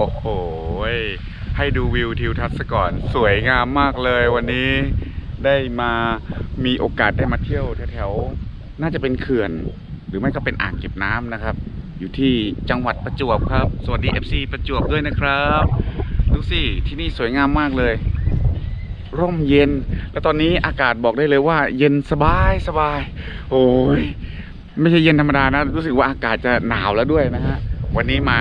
โอ้โห ให้ดูวิวทิวทัศน์ก่อน สวยงามมากเลยวันนี้ได้มามีโอกาสได้มาเที่ยวแถวๆ น่าจะเป็นเขื่อน หรือไม่ก็เป็นอ่างเก็บน้ำนะครับ อยู่ที่จังหวัดประจวบครับ สวัสดี FC ประจวบด้วยนะครับดูสิที่นี่สวยงามมากเลย ร่มเย็น แล้วตอนนี้อากาศบอกได้เลยว่า เย็นสบายสบาย โอ้ยไม่ใช่เย็นธรรมดานะ รู้สึกว่าอากาศจะหนาวแล้วด้วยนะฮะวันนี้มา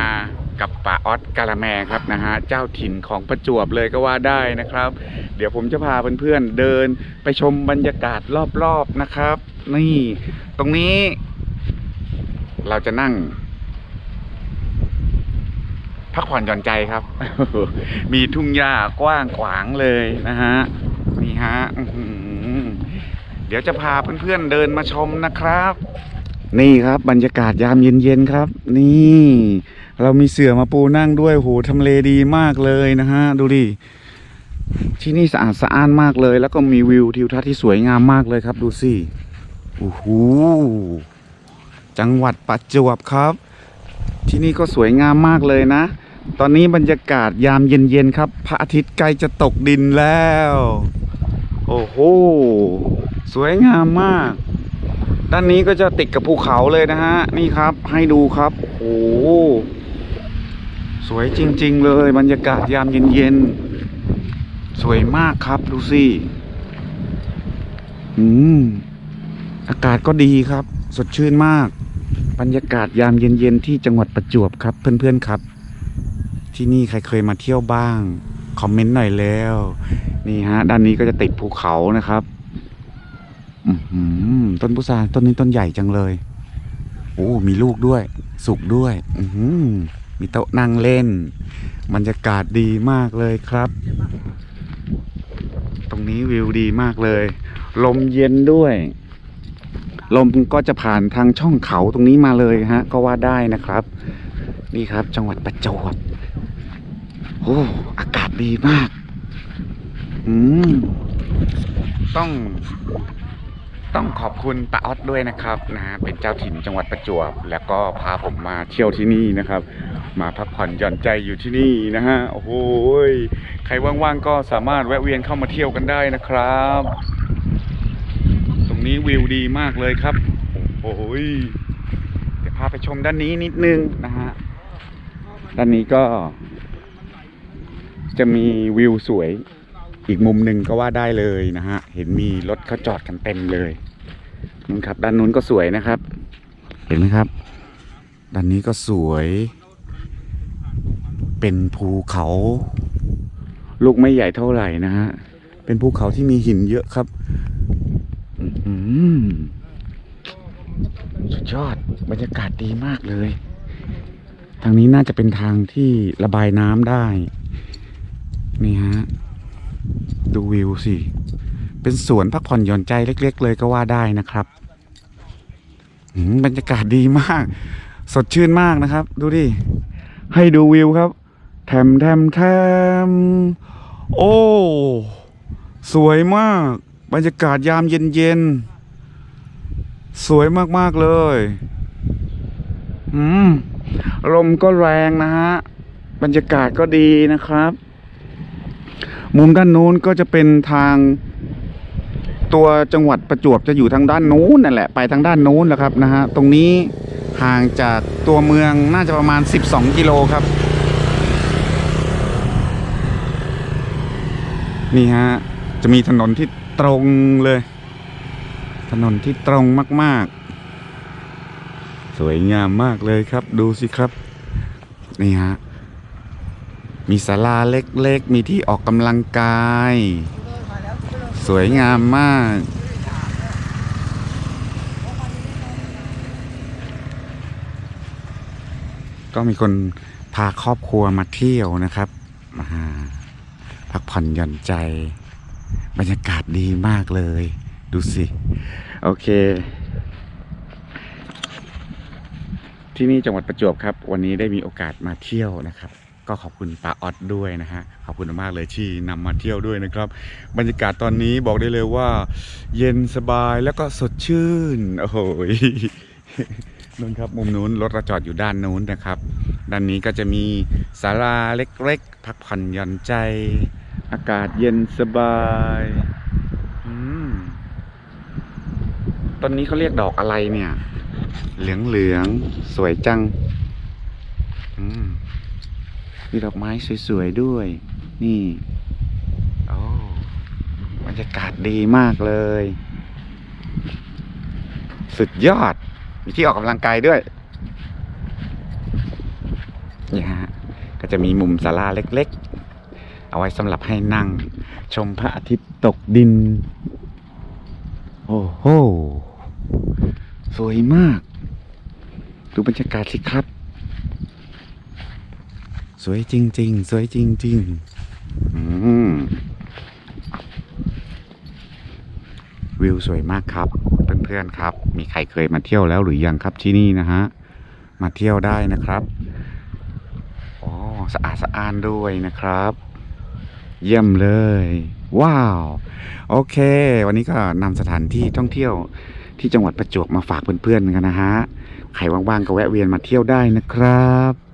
กับป่าออสกาละแมครับนะฮะเจ้าถิ่นของประจวบเลยก็ว่าได้นะครับ เดี๋ยวผมจะพาเพื่อนๆเดินไปชมบรรยากาศรอบๆนะครับ นี่ ตรงนี้ เราจะนั่ง พักผ่อนหย่อนใจครับ มีทุ่งหญ้ากว้างขวางเลยนะฮะนี่ฮะเดี๋ยวจะพาเพื่อนๆเดินมาชมนะครับ นี่ครับบรรยากาศยามเย็นๆครับ นี่ เรามีเสื่อมาปูนั่งด้วยโหทำเลดีมากเลยนะฮะ ดูดิที่นี่สะอาดสะอ้านมากเลย แล้วก็มีวิวทิวทัศน์ที่สวยงามมากเลยครับ ดูสิโอ้โหจังหวัดประจวบครับ ที่นี่ก็สวยงามมากเลยนะ ตอนนี้บรรยากาศยามเย็นๆครับ พระอาทิตย์ใกล้จะตกดินแล้ว โอ้โห สวยงามมาก ด้านนี้ก็จะติดกับภูเขาเลยนะฮะ นี่ครับให้ดูครับ โอ้โหสวยจริง ๆ เลย บรรยากาศยามเย็นๆ สวยมากครับดูสิ อืม อากาศก็ดีครับ สดชื่นมาก บรรยากาศยามเย็นๆ ที่จังหวัดประจวบครับ เพื่อนๆครับ ที่นี่ใครเคยมาเที่ยวบ้าง คอมเมนต์หน่อยแล้ว นี่ฮะ ด้านนี้ก็จะติดภูเขานะครับ ต้นพุทราต้นนี้ต้นใหญ่จังเลย โอ้ มีลูกด้วย สุกด้วย อืมีโต๊ะนั่งเล่นบรรยากาศดีมากเลยครับ ตรงนี้วิวดีมากเลย ลมเย็นด้วย ลมก็จะผ่านทางช่องเขาตรงนี้มาเลยฮะ ก็ว่าได้นะครับ นี่ครับ จังหวัดประจวบโอ้อากาศดีมาก อืม ต้อง ต้องขอบคุณป้าออดด้วยนะครับนะฮะเป็นเจ้าถิ่นจังหวัดประจวบ แล้วก็พาผมมาเที่ยวที่นี่นะครับ มาพักผ่อนหย่อนใจอยู่ที่นี่นะฮะโอ้โหยใครว่างๆก็สามารถแวะเวียนเข้ามาเที่ยวกันได้นะครับ ตรงนี้วิวดีมากเลยครับโอ้โหยเดี๋ยวพาไปชมด้านนี้นิดนึงนะฮะด้านนี้ก็ จะมีวิวสวยอีกมุมหนึ่งก็ว่าได้เลยนะฮะ เห็นมีรถเขาจอดกันเต็มเลย นู่นครับ ด้านนู้นก็สวยนะครับ เห็นไหมครับ ด้านนี้ก็สวย เป็นภูเขา ลูกไม่ใหญ่เท่าไหร่นะฮะ เป็นภูเขาที่มีหินเยอะครับอื้อหือสุดยอดบรรยากาศดีมากเลย ทางนี้น่าจะเป็นทางที่ระบายน้ำได้ นี่ฮะ ดูวิวสิ เป็นสวนพักผ่อนหย่อนใจเล็ก ๆ เลยก็ว่าได้นะครับอืมบรรยากาศดีมาก สดชื่นมากนะครับ ดูดิ ให้ดูวิวครับแถมแถมแถมโอ้ สวยมาก บรรยากาศยามเย็นๆสวยมาก ๆ เลยอืมลมก็แรงนะฮะ บรรยากาศก็ดีนะครับ มุมด้านนู้นก็จะเป็นทาง ตัวจังหวัดประจวบจะอยู่ทางด้านนู้นนั่นแหละไปทางด้านนู้นแหละครับนะฮะตรงนี้ห่างจากตัวเมืองน่าจะประมาณ 12 กิโลครับ นี่ฮะจะมีถนนที่ตรงเลย ถนนที่ตรงมาก ๆ สวยงามมากเลยครับ ดูสิครับ นี่ฮะมีศาลาเล็ก ๆ มีที่ออกกำลังกาย สวยงามมาก ก็มีคนพาครอบครัวมาเที่ยวนะครับมาพักผ่อนหย่อนใจ บรรยากาศดีมากเลย ดูสิ โอเค ที่นี่จังหวัดประจวบครับ วันนี้ได้มีโอกาสมาเที่ยวนะครับ ก็ขอบคุณป้าออดด้วยนะฮะขอบคุณมากเลยที่นำมาเที่ยวด้วยนะครับ บรรยากาศตอนนี้บอกได้เลยว่า เย็นสบายแล้วก็สดชื่นโอ้โหยนู่นครับมุมนู้นรถเราจอดอยู่ด้านนู้นนะครับ ด้านนี้ก็จะมีศาลาเล็กๆ พักผ่อนหย่อนใจ อากาศเย็นสบายอืมต้นนี้เขาเรียกดอกอะไรเนี่ย เหลืองเหลืองๆสวยจัง อืม มีดอกไม้สวยๆด้วย นี่โอ้บรรยากาศดีมากเลย สุดยอด มีที่ออกกำลังกายด้วยนี่ฮะก็จะมีมุมศาลาเล็กๆ เอาไว้สำหรับให้นั่ง ชมพระอาทิตย์ตกดิน โอ้โห สวยมาก ดูบรรยากาศสิครับ สวยจริง ๆ สวยจริงๆอืมวิวสวยมากครับ เพื่อนๆครับ มีใครเคยมาเที่ยวแล้วหรือยังครับที่นี่นะฮะ มาเที่ยวได้นะครับอ๋อสะอาดสะอ้านด้วยนะครับ เยี่ยมเลย ว้าว โอเค วันนี้ก็นำสถานที่ท่องเที่ยวที่จังหวัดประจวบมาฝากเพื่อนๆกันนะฮะ ใครว่างๆก็แวะเวียนมาเที่ยวได้นะครับ